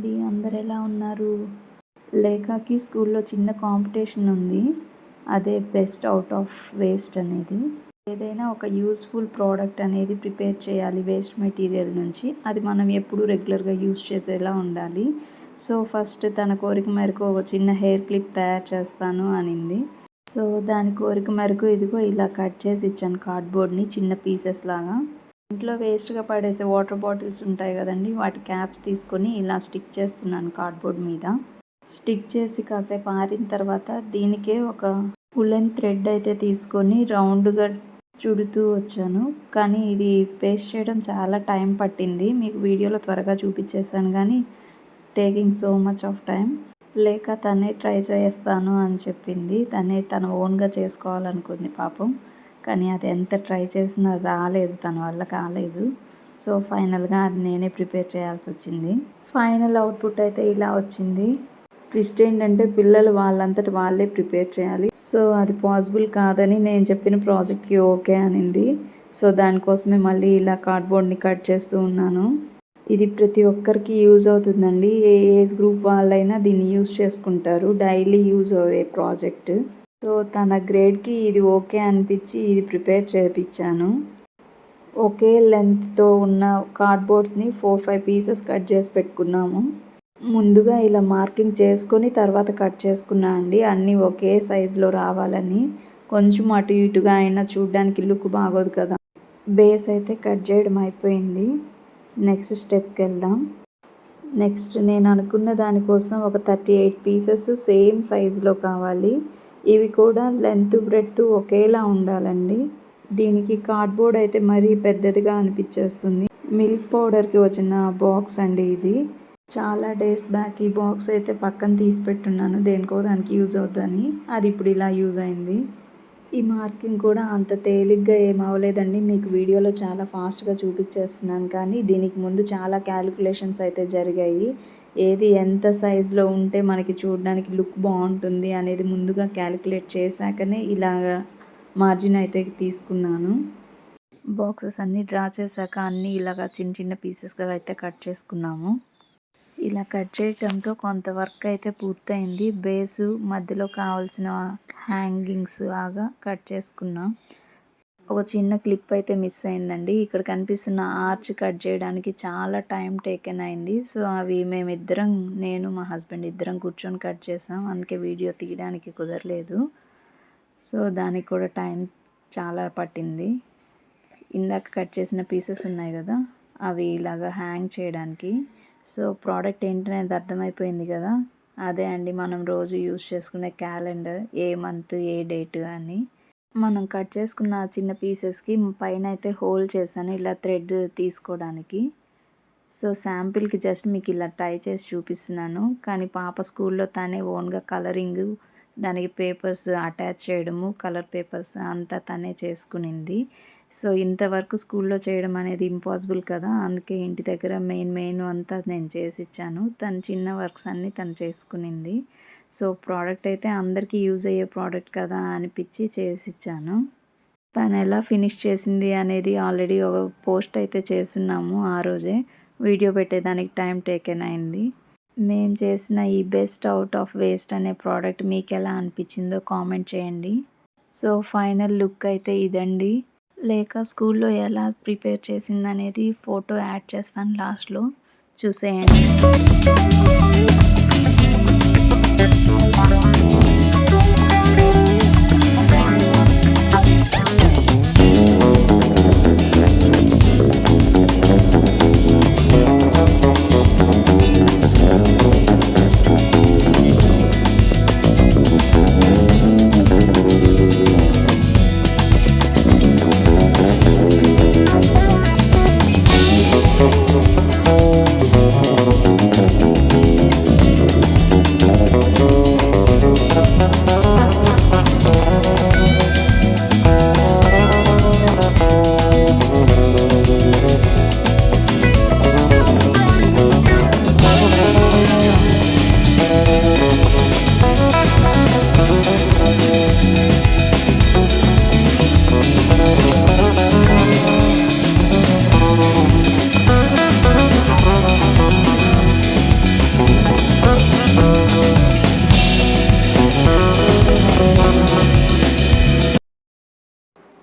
అండి అందరు ఎలా ఉన్నారు? లేఖకి స్కూల్లో చిన్న కాంపిటీషన్ ఉంది. అదే బెస్ట్ అవుట్ ఆఫ్ వేస్ట్ అనేది. ఏదైనా ఒక యూస్ఫుల్ ప్రోడక్ట్ అనేది ప్రిపేర్ చేయాలి వేస్ట్ మెటీరియల్ నుంచి. అది మనం ఎప్పుడు రెగ్యులర్గా యూస్ చేసేలా ఉండాలి. సో ఫస్ట్ తన కోరిక మేరకు ఒక చిన్న హెయిర్ క్లిప్ తయారు చేస్తాను అనింది. సో దాని కోరిక మేరకు ఇదిగో ఇలా కట్ చేసి ఇచ్చాను కార్డ్బోర్డ్ని చిన్న పీసెస్ లాగా. ఇంట్లో వేస్ట్గా పడేసే వాటర్ బాటిల్స్ ఉంటాయి కదండి వాటి క్యాప్స్ తీసుకొని ఇలా స్టిక్ చేస్తున్నాను కార్డ్బోర్డ్ మీద. స్టిక్ చేసి కాసేపు ఆరిన తర్వాత దీనికే ఒక ఉలెన్ థ్రెడ్ అయితే తీసుకొని రౌండ్గా చుడుతూ వచ్చాను. కానీ ఇది పేస్ట్ చేయడం చాలా టైం పట్టింది. మీకు వీడియోలో త్వరగా చూపించేసాను కానీ taking so much of time. లేక తనే ట్రై చేస్తాను అని చెప్పింది. తనే తన ఓన్గా చేసుకోవాలనుకుంది పాపం. కానీ అది ఎంత ట్రై చేసినా రాలేదు తన వల్ల కాలేదు. సో ఫైనల్గా అది నేనే ప్రిపేర్ చేయాల్సి వచ్చింది. ఫైనల్ అవుట్పుట్ అయితే ఇలా వచ్చింది. ట్విస్ట్ ఏంటంటే పిల్లలు వాళ్ళంతటి వాళ్ళే ప్రిపేర్ చేయాలి. సో అది పాసిబుల్ కాదని నేను చెప్పిన ప్రాజెక్ట్కి ఓకే అనింది. సో దానికోసమే మళ్ళీ ఇలా కార్డ్బోర్డ్ని కట్ చేస్తూ ఉన్నాను. ఇది ప్రతి ఒక్కరికి యూజ్ అవుతుందండి. ఏ ఏజ్ గ్రూప్ వాళ్ళైనా దీన్ని యూజ్ చేసుకుంటారు. డైలీ యూజ్ అయ్యే ప్రాజెక్ట్. సో తన గ్రేడ్కి ఇది ఓకే అనిపించి ఇది ప్రిపేర్ చేయించాను ఒకే లెంత్తో ఉన్న కార్డ్బోర్డ్స్ని ఫోర్ ఫైవ్ పీసెస్ కట్ చేసి పెట్టుకున్నాము. ముందుగా ఇలా మార్కింగ్ చేసుకొని తర్వాత కట్ చేసుకున్నా అండి. అన్నీ ఒకే సైజులో రావాలని. కొంచెం అటు ఇటుగా అయినా చూడడానికి లుక్ బాగోదు కదా. బేస్ అయితే కట్ చేయడం అయిపోయింది. నెక్స్ట్ స్టెప్కి వెళ్దాం నెక్స్ట్ నేను అనుకున్న దానికోసం ఒక థర్టీ ఎయిట్ పీసెస్ సేమ్ సైజులో కావాలి. ఇవి కూడా లెంత్ బ్రెడ్త్ ఒకేలా ఉండాలండి. దీనికి కార్డ్బోర్డ్ అయితే మరీ పెద్దదిగా అనిపించేస్తుంది మిల్క్ పౌడర్కి వచ్చిన బాక్స్ అండి ఇది. చాలా డేస్ బ్యాక్ ఈ బాక్స్ అయితే పక్కన తీసి పెట్టున్నాను. దేనికో దానికి యూజ్ అవుతుందని అది ఇప్పుడు ఇలా యూజ్ అయింది. ఈ మార్కింగ్ కూడా అంత తేలిగ్గా ఏం అవ్వలేదండి. మీకు వీడియోలో చాలా ఫాస్ట్గా చూపించేస్తున్నాను కానీ దీనికి ముందు చాలా క్యాలిక్యులేషన్స్ అయితే జరిగాయి. ఏది ఎంత సైజులో ఉంటే మనకి చూడడానికి లుక్ బాగుంటుంది అనేది ముందుగా క్యాలిక్యులేట్ చేశాకనే ఇలాగ మార్జిన్ అయితే తీసుకున్నాను. బాక్సెస్ అన్నీ డ్రా చేశాక అన్నీ ఇలాగ చిన్న చిన్న పీసెస్గా అయితే కట్ చేసుకున్నాము. ఇలా కట్ చేయటంతో కొంత వర్క్ అయితే పూర్తయింది. బేసు మధ్యలో కావాల్సిన హ్యాంగింగ్స్ లాగా కట్ చేసుకున్నాం. ఒక చిన్న క్లిప్ అయితే మిస్ అయిందండి. ఇక్కడ కనిపిస్తున్న ఆర్చ్ కట్ చేయడానికి చాలా టైం టేకెన్ అయింది. సో అవి మేమిద్దరం నేను మా హస్బెండ్ ఇద్దరం కూర్చొని కట్ చేసాం. అందుకే వీడియో తీయడానికి కుదరలేదు. సో దానికి కూడా టైం చాలా పట్టింది. ఇందాక కట్ చేసిన పీసెస్ ఉన్నాయి కదా అవి ఇలాగా హ్యాంగ్ చేయడానికి. సో ప్రోడక్ట్ ఏంటనేది అర్థమైపోయింది కదా. అదే అండి మనం రోజు యూజ్ చేసుకునే క్యాలెండర్ ఏ మంత్ ఏ డేట్ అని. మనం కట్ చేసుకున్న చిన్న పీసెస్కి పైన అయితే హోల్ చేశాను ఇలా థ్రెడ్ తీసుకోవడానికి. సో శాంపిల్కి జస్ట్ మీకు ఇలా ట్రై చేసి చూపిస్తున్నాను. కానీ పాప స్కూల్లో తనే ఓన్గా కలరింగ్ దానికి పేపర్స్ అటాచ్ చేయడము కలర్ పేపర్స్ అంతా తనే చేసుకునింది. సో ఇంతవరకు స్కూల్లో చేయడం అనేది ఇంపాసిబుల్ కదా అందుకే ఇంటి దగ్గర మెయిన్ మెయిన్ అంతా నేను చేసి ఇచ్చాను తను చిన్న వర్క్స్ అన్నీ తను చేసుకునింది. సో ప్రోడక్ట్ అయితే అందరికీ యూజ్ అయ్యే ప్రోడక్ట్ కదా అనిపించి చేసి ఇచ్చాను తను ఎలా ఫినిష్ చేసింది అనేది ఆల్రెడీ ఒక పోస్ట్ అయితే చేస్తున్నాము ఆ రోజే. వీడియో పెట్టేదానికి టైం టేకెన్ అయింది. మేము చేసిన ఈ బెస్ట్ అవుట్ ఆఫ్ వేస్ట్ అనే ప్రోడక్ట్ మీకు ఎలా అనిపించిందో కామెంట్ చేయండి. సో ఫైనల్ లుక్ అయితే ఇదండి. లేక స్కూల్లో ఎలా ప్రిపేర్ చేసిందనేది ఫోటో యాడ్ చేస్తాను లాస్ట్లో. చూసేయండి.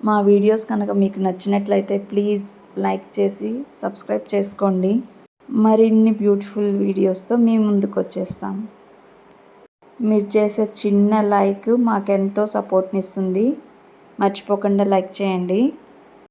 మా వీడియోస్ కనుక మీకు నచ్చినట్లయితే ప్లీజ్ లైక్ చేసి సబ్స్క్రైబ్ చేసుకోండి. మరిన్ని బ్యూటిఫుల్ వీడియోస్తో మీ ముందుకు వచ్చేస్తాం మీరు చేసే చిన్న లైక్ మాకెంతో సపోర్ట్ని ఇస్తుంది మర్చిపోకుండా లైక్ చేయండి.